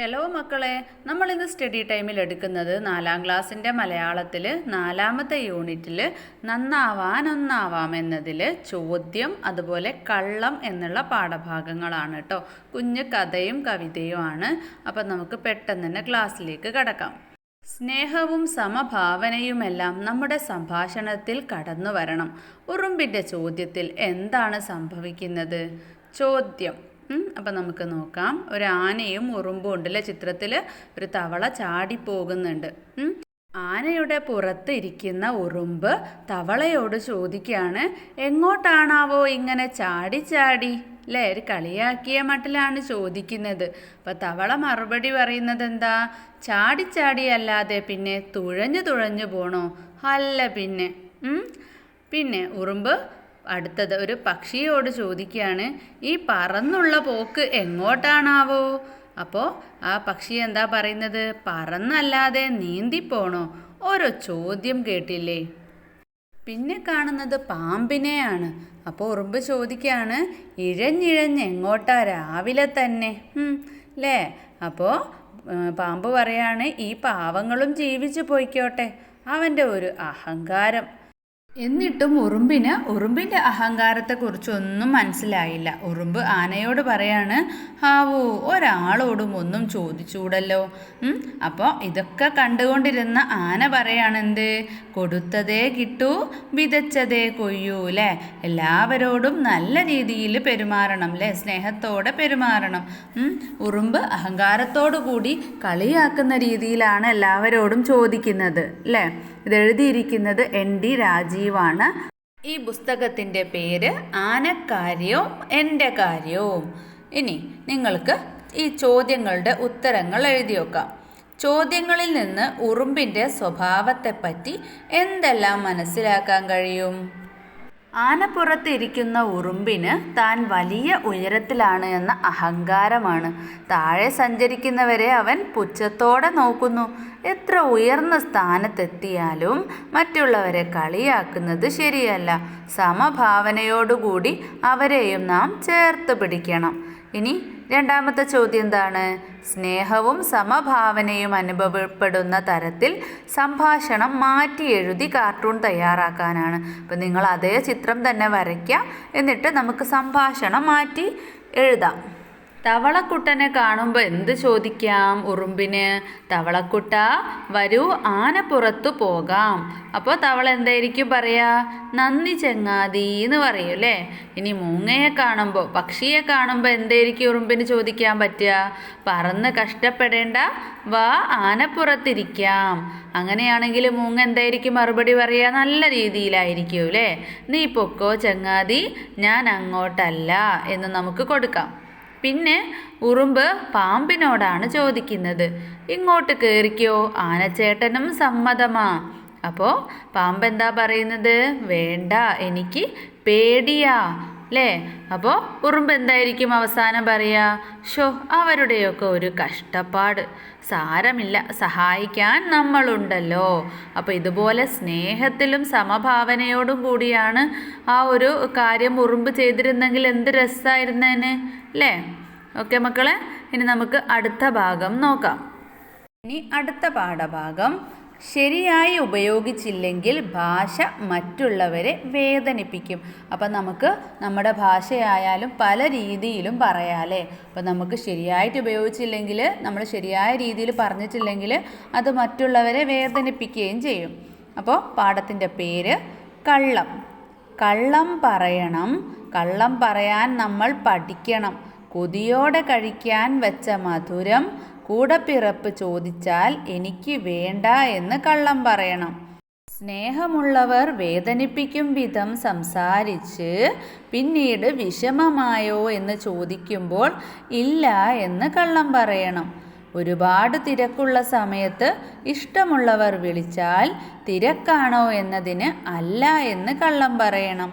Hello മക്കളെ. നമ്മൾ ഇന്ന് സ്റ്റഡി ടൈമിൽ എടുക്കുന്നത് നാലാം ക്ലാസ്സിന്റെ മലയാളത്തിൽ നാലാമത്തെ യൂണിറ്റിൽ നന്നാവാൻ ഒന്നാവാം എന്നതിൽ ചോദ്യം അതുപോലെ കള്ളം എന്നുള്ള പാഠഭാഗങ്ങളാണ് കേട്ടോ കുഞ്ഞ് കഥയും കവിതയുമാണ്. അപ്പം നമുക്ക് പെട്ടെന്ന് തന്നെ ക്ലാസ്സിലേക്ക് കടക്കാം. സ്നേഹവും സമഭാവനയുമെല്ലാം നമ്മുടെ സംഭാഷണത്തിൽ കടന്നു വരണം ഉറുമ്പിന്റെ ചോദ്യത്തിൽ എന്താണ് സംഭവിക്കുന്നത്? ചോദ്യം. അപ്പം നമുക്ക് നോക്കാം. ഒരു ആനയും ഉറുമ്പും ഉണ്ടല്ലേ ചിത്രത്തിൽ ഒരു തവള ചാടിപ്പോകുന്നുണ്ട്. ആനയുടെ പുറത്ത് ഇരിക്കുന്ന ഉറുമ്പ് തവളയോട് ചോദിക്കുകയാണ് എങ്ങോട്ടാണാവോ ഇങ്ങനെ ചാടി ചാടി? അല്ലേ ഒരു കളിയാക്കിയ മട്ടിലാണ് ചോദിക്കുന്നത്. അപ്പം തവള മറുപടി പറയുന്നത് എന്താ ചാടി ചാടി അല്ലാതെ പിന്നെ തുഴഞ്ഞു തുഴഞ്ഞു പോണോ? അല്ല പിന്നെ. പിന്നെ ഉറുമ്പ് അടുത്തത് ഒരു പക്ഷിയോട് ചോദിക്കുകയാണ് ഈ പറന്നുള്ള പോക്ക് എങ്ങോട്ടാണാവോ? അപ്പോൾ ആ പക്ഷി എന്താ പറയുന്നത്? പറന്നല്ലാതെ നീന്തിപ്പോണോ? ഓരോ ചോദ്യം കേട്ടില്ലേ? പിന്നെ കാണുന്നത് പാമ്പിനെയാണ്. അപ്പോൾ ഉറുമ്പ് ചോദിക്കുകയാണ് ഇഴഞ്ഞിഴഞ്ഞ് എങ്ങോട്ടാ രാവിലെ തന്നെ? അല്ലേ ല്ലേ? അപ്പോൾ പാമ്പ് പറയാണ് ഈ പാവങ്ങളും ജീവിച്ചു പോയിക്കോട്ടെ. അവന്റെ ഒരു അഹങ്കാരം. എന്നിട്ടും ഉറുമ്പിന് ഉറുമ്പിന്റെ അഹങ്കാരത്തെക്കുറിച്ചൊന്നും മനസ്സിലായില്ല. ഉറുമ്പ് ആനയോട് പറയാണ് ഹാവോ ഒരാളോടും ഒന്നും ചോദിച്ചൂടല്ലോ. അപ്പോൾ ഇതൊക്കെ കണ്ടുകൊണ്ടിരുന്ന ആന പറയാണെന്ത്? കൊടുത്തതേ കിട്ടൂ വിതച്ചതേ കൊയ്യൂ അല്ലേ എല്ലാവരോടും നല്ല രീതിയിൽ പെരുമാറണം അല്ലേ സ്നേഹത്തോടെ പെരുമാറണം. ഉറുമ്പ് അഹങ്കാരത്തോടു കൂടി കളിയാക്കുന്ന രീതിയിലാണ് എല്ലാവരോടും ചോദിക്കുന്നത് അല്ലേ ഇത് എഴുതിയിരിക്കുന്നത് എൻ ഡി രാജീവാണ്. ഈ പുസ്തകത്തിന്റെ പേര് ആനക്കാര്യവും എന്റെ കാര്യവും ഇനി നിങ്ങൾക്ക് ഈ ചോദ്യങ്ങളുടെ ഉത്തരങ്ങൾ എഴുതി വെക്കാം. ചോദ്യങ്ങളിൽ നിന്ന് ഉറുമ്പിന്റെ സ്വഭാവത്തെപ്പറ്റി എന്തെല്ലാം മനസ്സിലാക്കാൻ കഴിയും? ആനപ്പുറത്ത് ഇരിക്കുന്ന ഉറുമ്പിന് താൻ വലിയ ഉയരത്തിലാണ് എന്ന അഹങ്കാരമാണ്. താഴെ സഞ്ചരിക്കുന്നവരെ അവൻ പുച്ഛത്തോടെ നോക്കുന്നു. എത്ര ഉയർന്ന സ്ഥാനത്തെത്തിയാലും മറ്റുള്ളവരെ കളിയാക്കുന്നത് ശരിയല്ല. സമഭാവനയോടുകൂടി അവരെയും നാം ചേർത്ത് പിടിക്കണം. ഇനി രണ്ടാമത്തെ ചോദ്യം എന്താണ്? സ്നേഹവും സമഭാവനയും അനുഭവപ്പെടുന്ന തരത്തിൽ സംഭാഷണം മാറ്റി എഴുതി കാർട്ടൂൺ തയ്യാറാക്കാനാണ്. അപ്പം നിങ്ങൾ അതേ ചിത്രം തന്നെ വരയ്ക്കുക എന്നിട്ട് നമുക്ക് സംഭാഷണം മാറ്റി എഴുതാം. തവളക്കുട്ടനെ കാണുമ്പോൾ എന്ത് ചോദിക്കാം ഉറുമ്പിന്? തവളക്കുട്ട വരൂ ആനപ്പുറത്തു പോകാം. അപ്പോൾ തവള എന്തായിരിക്കും പറയാ? നന്ദി ചെങ്ങാതി എന്ന് പറയും അല്ലേ? ഇനി മൂങ്ങയെ കാണുമ്പോൾ പക്ഷിയെ കാണുമ്പോൾ എന്തായിരിക്കും ഉറുമ്പിന് ചോദിക്കാൻ പറ്റുക? പറന്ന് കഷ്ടപ്പെടേണ്ട വാ ആനപ്പുറത്തിരിക്കാം അങ്ങനെയാണെങ്കിൽ മൂങ്ങ എന്തായിരിക്കും മറുപടി പറയുക നല്ല രീതിയിലായിരിക്കും അല്ലേ? നീ പൊക്കോ ചങ്ങാതി ഞാൻ അങ്ങോട്ടല്ല എന്ന് നമുക്ക് കൊടുക്കാം. പിന്നെ ഉറുമ്പ് പാമ്പിനോടാണ് ചോദിക്കുന്നത്. ഇങ്ങോട്ട് കയറിക്കോ ആനച്ചേട്ടനും സമ്മതമാ. അപ്പോൾ പാമ്പ് എന്താ പറയുന്നത്? വേണ്ട എനിക്ക് പേടിയാ. അല്ലേ അപ്പോൾ ഉറുമ്പ് എന്തായിരിക്കും അവസാനം പറയുക ഷോ അവരുടെയൊക്കെ ഒരു കഷ്ടപ്പാട്. സാരമില്ല സഹായിക്കാൻ നമ്മളുണ്ടല്ലോ. അപ്പോൾ ഇതുപോലെ സ്നേഹത്തിലും സമഭാവനയോടും കൂടിയാണ് ആ ഒരു കാര്യം ഉറുമ്പ് ചെയ്തിരുന്നെങ്കിൽ എന്ത് രസമായിരുന്നേനെ അല്ലേ ഓക്കെ മക്കളെ ഇനി നമുക്ക് അടുത്ത ഭാഗം നോക്കാം. ഇനി അടുത്ത പാഠഭാഗം ശരിയായി ഉപയോഗിച്ചില്ലെങ്കിൽ ഭാഷ മറ്റുള്ളവരെ വേദനിപ്പിക്കും. അപ്പം നമുക്ക് നമ്മുടെ ഭാഷയായാലും പല രീതിയിലും പറയാമല്ലേ അപ്പം നമുക്ക് ശരിയായിട്ട് ഉപയോഗിച്ചില്ലെങ്കിൽ നമ്മൾ ശരിയായ രീതിയിൽ പറഞ്ഞിട്ടില്ലെങ്കിൽ അത് മറ്റുള്ളവരെ വേദനിപ്പിക്കുകയും ചെയ്യും. അപ്പോൾ പാഠത്തിന്റെ പേര് കള്ളം. കള്ളം പറയണം. കള്ളം പറയാൻ നമ്മൾ പഠിക്കണം. കൊതിയോടെ കഴിക്കാൻ വെച്ച മധുരം കൂടപ്പിറപ്പ് ചോദിച്ചാൽ എനിക്ക് വേണ്ട എന്ന് കള്ളം പറയണം. സ്നേഹമുള്ളവർ വേദനിപ്പിക്കും വിധം സംസാരിച്ച് പിന്നീട് വിഷമമായോ എന്ന് ചോദിക്കുമ്പോൾ ഇല്ല എന്ന് കള്ളം പറയണം. ഒരുപാട് തിരക്കുള്ള സമയത്ത് ഇഷ്ടമുള്ളവർ വിളിച്ചാൽ തിരക്കാണോ എന്നതിന് അല്ല എന്ന് കള്ളം പറയണം.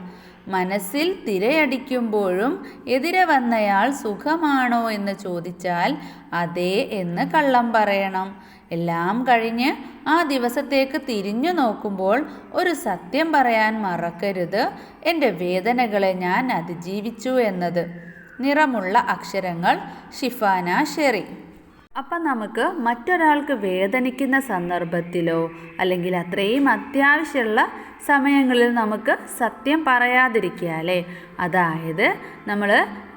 മനസ്സിൽ തിരയടിക്കുമ്പോഴും എതിരെ വന്നയാൾ സുഖമാണോ എന്ന് ചോദിച്ചാൽ അതെ എന്ന് കള്ളം പറയണം. എല്ലാം കഴിഞ്ഞ് ആ ദിവസത്തേക്ക് തിരിഞ്ഞു നോക്കുമ്പോൾ ഒരു സത്യം പറയാൻ മറക്കരുത്. എന്റെ വേദനകളെ ഞാൻ അതിജീവിച്ചു എന്നത്. നിറമുള്ള അക്ഷരങ്ങൾ ഷിഫാന ഷെറി. അപ്പം നമുക്ക് മറ്റൊരാൾക്ക് വേദനിക്കുന്ന സന്ദർഭത്തിലോ അല്ലെങ്കിൽ അത്രയും അത്യാവശ്യമുള്ള സമയങ്ങളിൽ നമുക്ക് സത്യം പറയാതിരിക്കുക അല്ലേ? അതായത് നമ്മൾ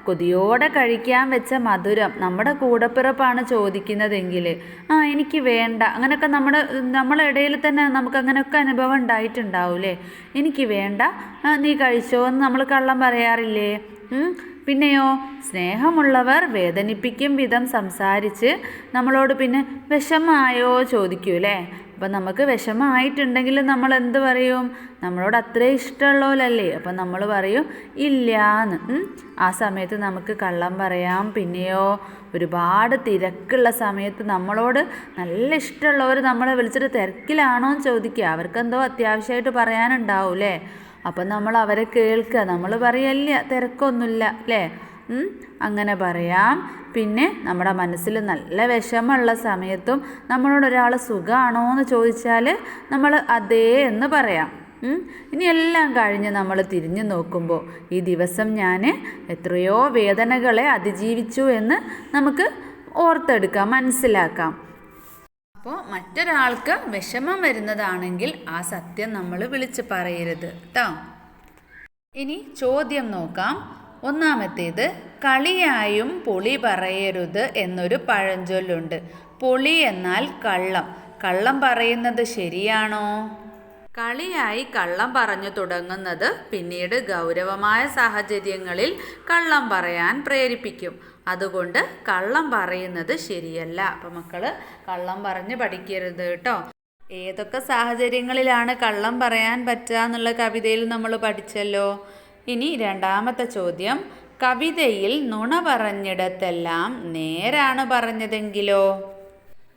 കൊതിയോടെ കഴിക്കാൻ വെച്ച മധുരം നമ്മുടെ കൂടപ്പിറപ്പാണ് ചോദിക്കുന്നതെങ്കിൽ ആ എനിക്ക് വേണ്ട. അങ്ങനെയൊക്കെ നമ്മുടെ നമ്മളെ ഇടയിൽ തന്നെ നമുക്ക് അങ്ങനെയൊക്കെ അനുഭവം ഉണ്ടായിട്ടുണ്ടാവൂലേ എനിക്ക് വേണ്ട. നീ കഴിച്ചോ എന്ന് നമ്മൾ കള്ളം പറയാറില്ലേ? പിന്നെയോ സ്നേഹമുള്ളവർ വേദനിപ്പിക്കും വിധം സംസാരിച്ച് നമ്മളോട് പിന്നെ വിഷമായോ ചോദിക്കൂലേ അപ്പം നമുക്ക് വിഷമമായിട്ടുണ്ടെങ്കിൽ നമ്മൾ എന്ത് പറയും? നമ്മളോട് അത്രേ ഇഷ്ടമുള്ളവരല്ലേ? അപ്പം നമ്മൾ പറയും ഇല്ലാന്ന്. ആ സമയത്ത് നമുക്ക് കള്ളം പറയാം. പിന്നെയോ ഒരുപാട് തിരക്കുള്ള സമയത്ത് നമ്മളോട് നല്ല ഇഷ്ടമുള്ളവർ നമ്മളെ വിളിച്ചിട്ട് തിരക്കിലാണോ എന്ന് ചോദിക്കുക. അവർക്കെന്തോ അത്യാവശ്യമായിട്ട് പറയാനുണ്ടാവും അല്ലേ അപ്പം നമ്മൾ അവരെ കേൾക്കുക. നമ്മൾ പറയല്ല തിരക്കൊന്നുമില്ല അല്ലേ? അങ്ങനെ പറയാം. പിന്നെ നമ്മുടെ മനസ്സിൽ നല്ല വിഷമമുള്ള സമയത്തും നമ്മളോട് ഒരാൾ സുഖമാണോ എന്ന് ചോദിച്ചാൽ നമ്മൾ അതേ എന്ന് പറയാം. ഇനി എല്ലാം കഴിഞ്ഞ് നമ്മൾ തിരിഞ്ഞു നോക്കുമ്പോൾ ഈ ദിവസം ഞാൻ എത്രയോ വേദനകളെ അതിജീവിച്ചു എന്ന് നമുക്ക് ഓർത്തെടുക്കാം മനസ്സിലാക്കാം. അപ്പോൾ മറ്റൊരാൾക്ക് വിഷമം വരുന്നതാണെങ്കിൽ ആ സത്യം നമ്മൾ വിളിച്ച് പറയരുത് കേട്ടോ. ഇനി ചോദ്യം നോക്കാം. ഒന്നാമത്തേത് കളിയായും പൊളി പറയരുത് എന്നൊരു പഴഞ്ചൊല്ലുണ്ട്. പൊളി എന്നാൽ കള്ളം. കള്ളം പറയുന്നത് ശരിയാണോ? കളിയായി കള്ളം പറഞ്ഞു തുടങ്ങുന്നത് പിന്നീട് ഗൗരവമായ സാഹചര്യങ്ങളിൽ കള്ളം പറയാൻ പ്രേരിപ്പിക്കും. അതുകൊണ്ട് കള്ളം പറയുന്നത് ശരിയല്ല. അപ്പം മക്കൾ കള്ളം പറഞ്ഞ് പഠിക്കരുത് കേട്ടോ. ഏതൊക്കെ സാഹചര്യങ്ങളിലാണ് കള്ളം പറയാൻ പറ്റുക എന്നുള്ള കവിതയിൽ നമ്മൾ പഠിച്ചല്ലോ? ഇനി രണ്ടാമത്തെ ചോദ്യം. കവിതയിൽ നുണ പറഞ്ഞിടത്തെല്ലാം നേരാണ് പറഞ്ഞതെങ്കിലോ?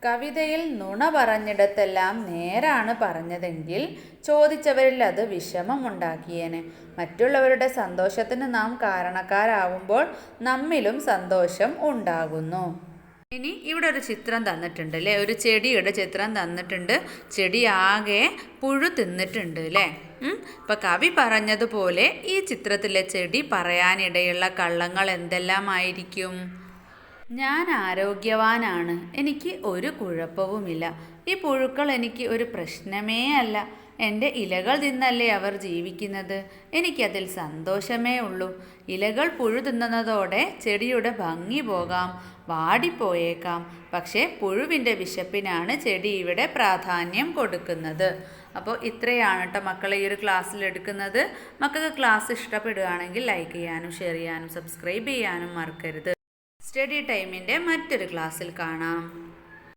കവിതയിൽ നുണ പറഞ്ഞിടത്തെല്ലാം നേരാണ് പറഞ്ഞതെങ്കിൽ ചോദിച്ചവരിൽ അത് വിഷമമുണ്ടാക്കിയേനെ. മറ്റുള്ളവരുടെ സന്തോഷത്തിന് നാം കാരണക്കാരാവുമ്പോൾ നമ്മിലും സന്തോഷം ഉണ്ടാകുന്നു. ഇനി ഇവിടെ ഒരു ചിത്രം തന്നിട്ടുണ്ട് അല്ലേ ഒരു ചെടിയുടെ ചിത്രം തന്നിട്ടുണ്ട്. ചെടി ആകെ പുഴു തിന്നിട്ടുണ്ട് അല്ലേ. ഇപ്പൊ കവി പറഞ്ഞതുപോലെ ഈ ചിത്രത്തിലെ ചെടി പറയാനിടയുള്ള കള്ളങ്ങൾ എന്തെല്ലാമായിരിക്കും? ഞാൻ ആരോഗ്യവാനാണ്. എനിക്ക് ഒരു കുഴപ്പവുമില്ല. ഈ പുഴുക്കൾ എനിക്ക് ഒരു പ്രശ്നമേ അല്ല. എന്റെ ഇലകൾ തിന്നല്ലേ അവർ ജീവിക്കുന്നത്? എനിക്കതിൽ സന്തോഷമേ ഉള്ളൂ. ഇലകൾ പുഴു തിന്നുന്നതോടെ ചെടിയുടെ ഭംഗി പോകാം. വാടിപ്പോയേക്കാം. പക്ഷേ പുഴുവിന്റെ വിശപ്പിനാണ് ചെടി ഇവിടെ പ്രാധാന്യം കൊടുക്കുന്നത്. അപ്പോൾ ഇത്രയാണ് കേട്ടോ മക്കളെ ഈ ഒരു ക്ലാസ്സിൽ എടുക്കുന്നത്. മക്കൾക്ക് ക്ലാസ് ഇഷ്ടപ്പെടുകയാണെങ്കിൽ ലൈക്ക് ചെയ്യാനും ഷെയർ ചെയ്യാനും സബ്സ്ക്രൈബ് ചെയ്യാനും മറക്കരുത്. സ്റ്റഡി ടൈമിന്റെ മറ്റൊരു ക്ലാസ്സിൽ കാണാം.